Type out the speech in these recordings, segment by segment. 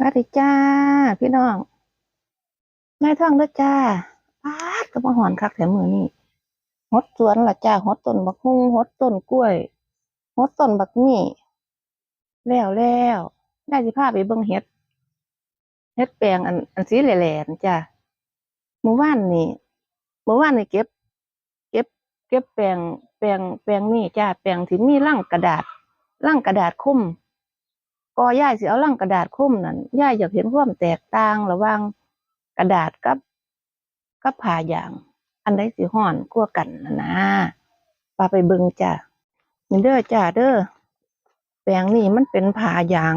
สวัสดีจ้า พี่น้องนายท่องด้อจ้าปาดก็มาหอนคักแถมมือนี่หดสวนละจ้าหดต้นบักฮุงหดต้นกล้วยหดต้นบักนี่แล้วแล้วได้สิพาไปเบิ่งเห็ดเห็ดแปลงอันอันสีแหล่ๆนั่นจ้าเมื่อวานนี่เมื่อวานนี่เก็บ เก็บ เก็บแปลงแปลงแปลงนี่จ้าแปลงที่มีร่างกระดาษร่างกระดาษคุ้ม ก็ย่ายสิเอาลังกระดาษคุ้มนั่นย่ายอยากเห็นความแตกต่างระหว่างกระดาษกับกับผ้าอย่าง อันใดสิฮ้อนกว่ากันนะนะปาไปเบิงจ้ะนี่เด้อจ้าเด้อแปลงนี่มันเป็นผ้าอย่าง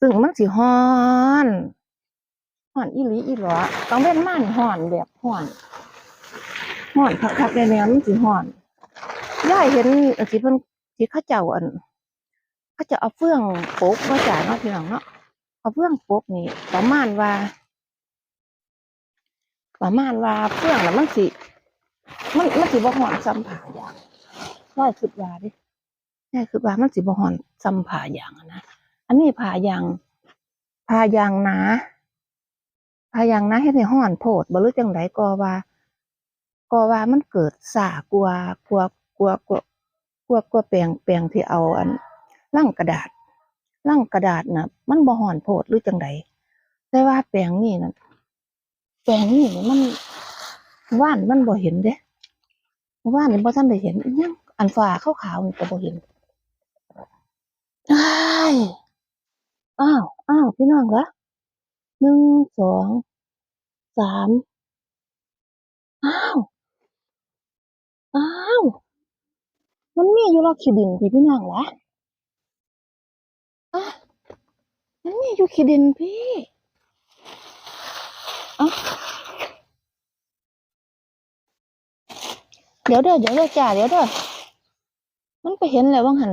ซึ่งมันสิฮ้อนฮ้อนอีหลีอีหลอต้องเป็นม่านฮ้อนแบบฮ้อนฮ้อนคักๆแน่ๆมันสิฮ้อนย่ายเห็นสิเพิ่นสิเขาเจ้าอัน ก็จะเอาเฟื่องโปกมาจ่ายเนาะพี่น้องเนาะเอาเฟื่องโปกนี่ประมาณว่า ประมาณว่าเฟื่องแล้วมันสิมันมันสิบ่หอนซ้ำผ่าอย่างน้อยคิดว่าดิน้อยคิดว่ามันสิบ่หอนซ้ำผ่าอย่างนะอันนี้ผ่าอย่างผ่าอย่างหนาผ่าอย่างหนาเฮ็ดให้ห้อนโพดบ่รู้จังไดก็ว่าก็ว่ามันเกิดสากลัวกลัวกลัวกลัวกลัวกลัวแปลงแปลงที่เอาอัน ลังกระดาษลังกระดาษน่ะมันบ่ห่อนโพดหรือจังใดแต่ว่าแปลงนี่น่ะแปลงนี่มันว่านมันบ่เห็นเด้ว่านนี่บ่ทันได้เห็นยังอันฟ้าขาวๆนี่ก็บ่เห็นอ้ายอ้าวอ้าวพี่น้องคะหนึ่งสองสามอ้าวอ้าวมันมีอยู่รอกขี้ดินพี่พี่น้องละอะันมีอยู่ขี้ดินพี่เอ้าเดี๋ยวเด้อเดี๋ยวเด้อจ้าเดี๋ยวเด้อมันไปเห็นแล้วว่างหัน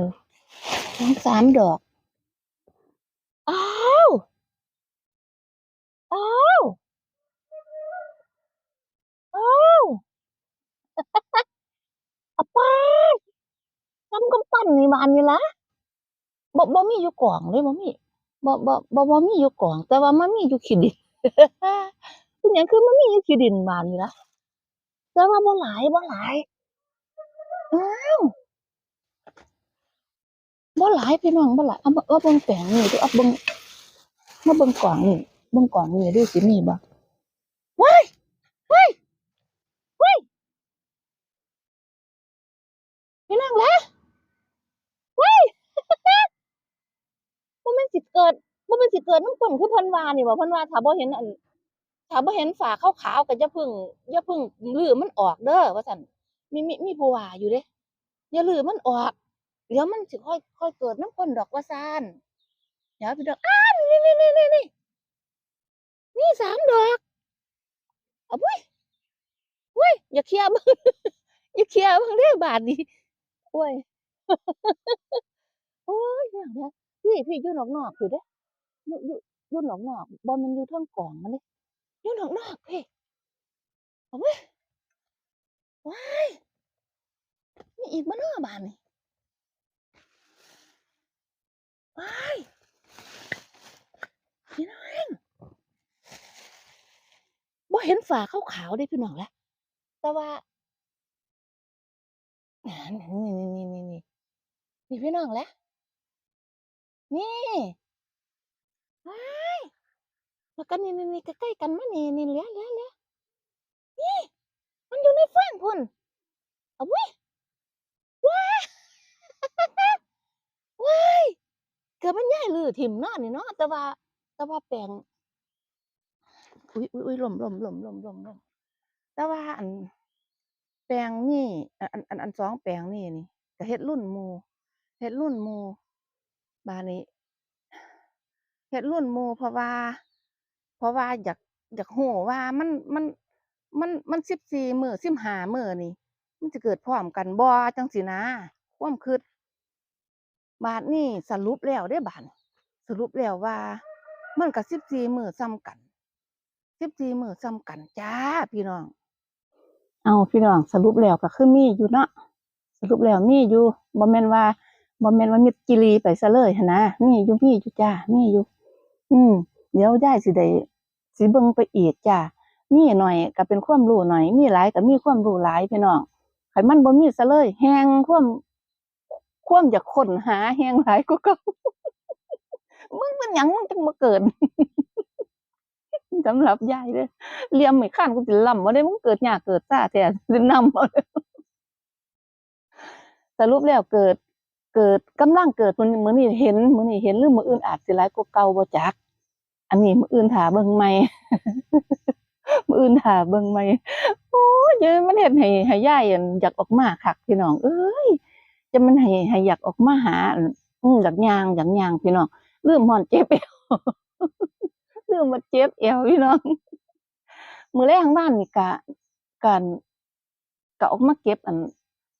ทั้งสามดอกอ้าวอ้าวอ้าวอะป้าทำกำปั้นนี่บานนี่ละบ่บ่มีอยู่กล่องเลยบ่มี บ่บ่บ่บ่มีอยู่กล่อง แต่ว่ามันมีอยู่ขี้ดินเป็นหยังคือมันมีอยู่ขี้ดินมานนี่ละแต่ว่าบ่หลายบ่หลายอ้าวบ่หลายพี่น้องบ่หลายเอามาเอาเบิ่งแปลงนี่ดูเอาเบิ่งมาเบิ่งกล่องนี่เบิ่งกล่องนี่ดูสิมีบ่ว้ายว้ายว้ายพี่น้องละว้าย บ่แม่นสิเกิด บ่แม่นสิเกิดน้ำก้นคือเพิ่นว่านี่บ่เพิ่นว่าถ้าบ่เห็นอันถ้าบ่เห็นฝาขาวๆก็อย่าพึ่งอย่าพึ่งลื้อมันออกเด้อว่าซั่นมีมีมีผู้ว่าอยู่เด้อย่าลื้อมันออกเดี๋ยวมันสิค่อยค่อยเกิดน้ำก้นดอกว่าซั่นเดี๋ยวพี่ดอกอ้านี่นี่นี่นี่นี่นี่สามดอกเอาปุ้ยอุ้ยอย่าเคลียร์เบิ่งอย่าเคลียร์เบิ่งเด้อบาดนี้โอ้ยโอ้ยอย่างเนี้ยพี่พี่อยู่นอกๆอยู่เด้ อยู่อยู่อยู่นอกบ่แม่นอยู่เทิงกล่องมันเด้อยู่นอกๆพี่เอาเว้ยว้ายมีอีกบ่เนาะบาดนี้ว้ายพี่น้องบ่เห็นฝาขาวๆเด้พี่น้องละแต่ว่าอ่านี่นี่นี่นี่นี่พี่น้องละนี่ ว้ายแล้วก็นี่นี่นี่ใกล้ๆกันมานี่นี่เหลือเหลือเหลือนี่มันอยู่ในฟางพุ่นเอาเว้ยว้ายว้ายเกือบมันย้ายลือถิ่มเนาะนี่เนาะแต่ว่าแต่ว่าแปลงอุ้ยอุ้ยอุ้ยลมลมลมลมลมลมแต่ว่าอัน แปลงนี่อันอันอันสองแปลงนี่นี่ก็เฮ็ดรุ่นหมูเฮ็ดรุ่นหมูบานี้ เฮ็ดรุ่นหมู่เพราะว่า เพราะว่าอยากอยากรู้ว่ามันมันมันมัน14มื้อ15มื้อนี่ มันสิเกิดพร้อมกันบ่จังซี้นะ ความคิดบาดนี้สรุปแล้วเด้บาดนี้สรุปแล้วว่า มันก็14มื้อส่ำกัน14มื้อส่ำกันจ้าพี่น้อง เอาพี่น้องสรุปแล้วก็คือมีอยู่เนาะสรุปแล้วมีอยู่บ่แม่นว่าบ่แม่นว่ามิดจิลีไปซะเลยหนะมีอยู่มีอยู่จ้ามีอยู่ อืมเดี๋ยวยายสิได้สิเบิ่งไปอีกจ้ะมีหน่อยก็เป็นความรู้หน่อย มีหลายก็มีความรู้หลายพี่น้องคันมันบ่มีซะเลยแฮงความความอยากค้นหาแฮงหลายกว่าเก่ามึงเป็นหยังมึงจังมาเกิดสำหรับยายเด้อเลี่ยมไม่ข้านกูสิล่ำบ่ได้มึงเกิดยากเกิดซาแท้สินำเอาเด้อสรุปแล้วเกิด เกิดกำลังเกิดมื้อมื้อนี้เห็นมือนี้เห็นหรือมืออื่นอาจสิหลายกว่าเก่าบ่จัก อันนี้มืออื่นท่าเบิ่งใหม่มืออื่นท่าเบิ่งใหม่โอ้ยมันเฮ็ดให้ให้ยายอยากออกมาคักพี่น้อง เอ้ยจะมันให้ให้อยากออกมาหาอั่นอืออยากย่างอยากย่างพี่น้องลืมอดเจ็บเอวลืมว่าเจ็บเอวพี่น้องมือแลงบ้านนี่ก็การก็ออกมาเก็บอัน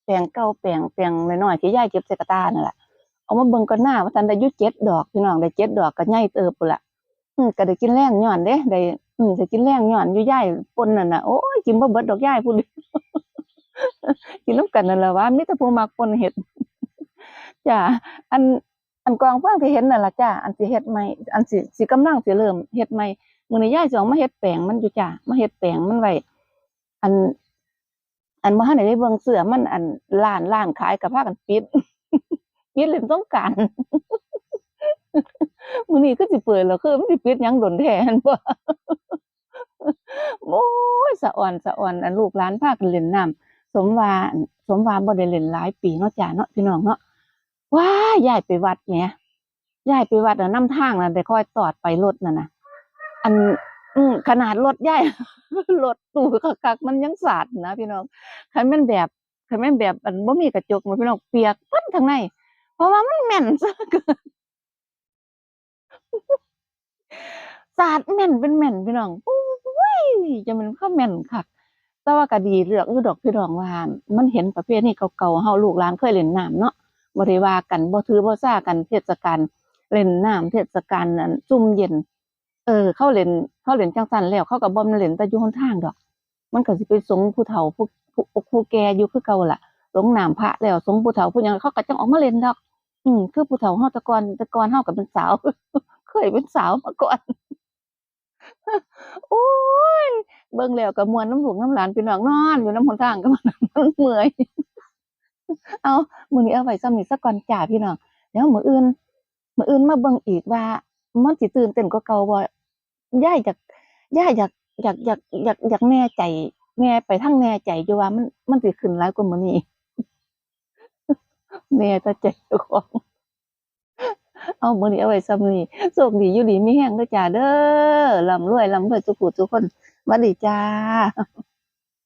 แปลงเก่าแปลงแปลงน้อยๆที่ย่ายเก็บใส่กระตานั่นล่ะเอามาเบิ่งก่อนหน้าว่าซั่นได้อยู่7ดดอกพี่น้องได้7ดดอกก็ใหญ่เติบพุ่ละอืมก็ได้กินแรงย้อนเด้ได้อืมได้กินแรงย้อนอยู่ย่ายปนนั่นน่ะโอ้ยกินบ่เบิดดอกย่ายพู้นกินนำกันนั่นล่ะว่ามีแต่ผู้มักปนเฮ็ดจ้ะอันอันกองฟางที่เห็นนั่นล่ะจ้ะอันสิเฮ็ดใหม่อันสิสิกำลังสิเริ่มเฮ็ดใหม่มื้อนี้ยายสิเอามาเฮ็ดแปลงมันอยู่จ้ะมาเฮ็ดแปลงมันไว้อัน อันบ่ทันได้เบิ่งเสือมันอันร้านร้านขายก็พากันปิดปิดเล่นสงกานต์มื้อนี้คือสิเปิดแล้วคือมันสิปิดยังโดนแทนบ่โอ้ยสะอ่อนสะอ่อนอันลูกหลานพากันเล่นน้ำสมวานสมวาบ่ได้เล่นหลายปีเนาะจ้ะเนาะพี่น้องเนาะว้ายย้ายไปวัดแหมยายไปวัดอะนำทางน่ะได้ค่อยตอดไปรถนั่นน่ะอัน อืมขนาดรถย้ายรถตู้คักๆมันยังสาดนะพี่น้องคันแม่นแบบคันแม่นแบบอันบ่มีกระจกนะพี่น้องเปียกเบิดข้างใน เพราะว่ามันแม่นซะเกินสาดแม่นเป็นแม่นพี่น้องโอ้ยจะมันคือแม่นคักแต่ว่าก็ดีเลือกอยู่ดอกพี่น้องว่ามันเห็นประเภทนี้เก่าๆเฮาลูกหลานเคยเล่นน้ำเนาะบ่ได้ว่ากันบ่ถือบ่ซ่ากันเทศกาลเล่นน้ำเทศกาลอันซุ่มเย็น เออ เขาเล่นเขาเล่นจังซั่นแล้ว เขาก็บ่มาเล่นแต่อยู่หนทางดอก มันก็สิไปสงผู้เฒ่าผู้ผู้ผู้แก่อยู่คือเก่าล่ะสงน้ำพระแล้วสงผู้เฒ่าผู้ยังเขาก็จังออกมาเล่นดอก อืมคือผู้เฒ่าเฮาต่ก่อนต่ก่อนเฮาก็เป็นสาว เคยเป็นสาวมาก่อนโอ้ยเบิ่งแล้วก็มวนน้ำลูกน้ำหลานพี่น้องนอนอยู่น้ำหนทางก็มันมันเมื่อยเอามื้อนี้เอาไว้ซ้ำนี้ซะก่อนจ้าพี่น้องเดี๋ยวมื้ออื่นมื้ออื่นมาเบิ่งอีกว่ามันสิตื่นเต้นกว่าเก่าบ่ ย่ายอยากยายอยากอยากอยากอยากอยากแน่ใจ แน่ไปทั้งแน่ใจอยู่ว่ามันมันสิขึ้นหลายกว่ามื้อนี้แน่ตาใจเจ้าของเอามื้อนี้เอาไว้ซ้ำนี้โชคดีอยู่ดีมีแห้งเด้อจ้าเด้อร่ำรวยร่ำรวยทุขุทุกคนสวัสดีจ้า